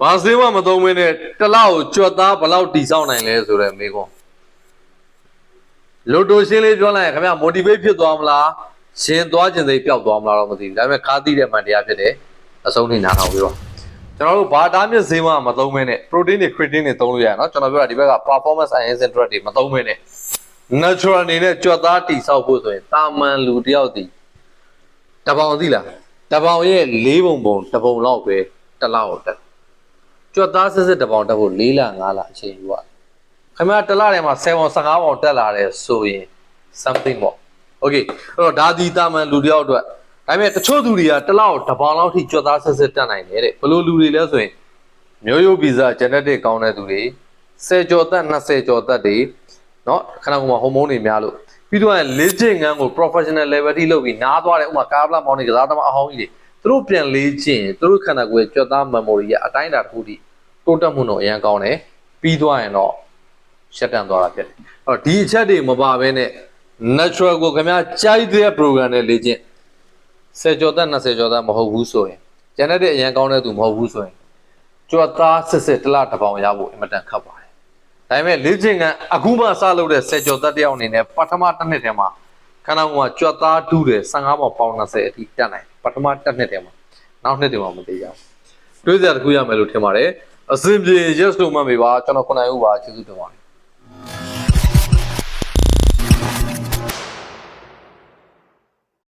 ဘာစင်းမှမသုံးမင်းနဲ့တစ်လောက်ကိုကြွက်သားဘယ်လောက်တိဆောက်နိုင်လဲဆိုတော့မေကွန်လိုတိုရှင်းလေးပြောလိုက်ရင်ခင်ဗျ motivate ဖြစ်သွားမလားရှင်သွားခြင်းစိတ်ပျောက်သွားမလားတော့မသိဘူးဒါပေမဲ့ခါးသီးတဲ့မှန်တရားဖြစ်တယ်အဆုံးထိနားထောင်ပြီးတော့ကျွန်တော်တို့ဘာတားမြစ်ဈေးမှမသုံးမင်းနဲ့ protein တွေ creatine တွေသုံးလို့ရတယ်เนาะကျွန်တော်ပြောတာဒီဘက်က performance enhancing drug တွေမသုံးမင်းနဲ့ natural အနေနဲ့ကြွက်သားတိဆောက်ဖို့ဆိုရင်တာမန်လူတယောက်တည်တပောင်သိလားတပောင်ရဲ့၄ပုံပုံတပုံလောက်ပဲတစ်လောက်တက် ကြွက်သားစစ်စစ်တစ်ပေါင်တက်ဖို့၄လ၅လအချိန်ယူရတယ်။ခင်ဗျားတစ်လထဲမှာ7ပေါင်15ပေါင်တက်လာတယ်ဆိုရင် something ပေါ့။ Okay အဲ့တော့ဒါဒီတာမန်လူတယောက်အတွက်ဒါပေမဲ့တချို့သူတွေကတစ်လောက်တစ်ပေါင်လောက်ထိကြွက်သားစစ်စစ်တက်နိုင်တယ်တဲ့ဘယ်လိုလူတွေလဲဆိုရင်မျိုးရိုးဗီဇ genetic ကောင်းတဲ့သူတွေ10ကျော်သက်20ကျော်သက်တွေเนาะခဏကမှဟော်မုန်းတွေများလို့ပြီးတော့လေ့ကျင့်ငန်းကို professional level ထိလုပ်ပြီးနားသွားတယ်ဥပမာကားပလမောင်းနေကစားသမားအဟောင်းကြီးတွေ သူတို့ပြန်လေ့ကျင့်ရင်သူတို့ခန္ဓာကိုယ်ရဲ့ကြွက်သား memory ရဲ့အတိုင်းအတာတစ်ခုထိတိုးတက်မှုတော့အရင်ကောင်းတယ်ပြီးသွားရင်တော့ရှက်တန်သွားတာဖြစ်တယ်အဲ့တော့ဒီအချက်တွေမပါဘဲနဲ့ natural ကိုခင်ဗျားကြိုက်တဲ့ program နဲ့လေ့ကျင့်10ကျော်သက်20ကျော်သက်မဟုတ်ဘူးဆိုရင်ကျန်တဲ့အရင်ကောင်းတဲ့သူမဟုတ်ဘူးဆိုရင်ကြွက်သားစစ်စစ်တစ်လတစ်ပေါင်ရဖို့အင်မတန်ခက်ပါတယ်ဒါပေမဲ့လေ့ကျင့်ခန်းအခုမှစလုပ်တဲ့ဆယ်ကျော်သက်တယောက်အနေနဲ့ပထမတစ်နှစ်ထဲမှာ ခန္ဓာကိုယ်ကကြွက်သားတူးတယ်15ပေါင်ပေါင်20အထိတက်နိုင်တယ်ပထမတစ်နှစ်ထဲမှာနောက်နှစ်တွေမှာမသေးကြဘူးတွေးစရာတစ်ခုရမယ်လို့ထင်ပါတယ်အစဉ်ပြေ yes လို့မှတ်မိပါကျွန်တော်ခုနိုင်ဦးပါကျေးဇူးတင်ပါတယ်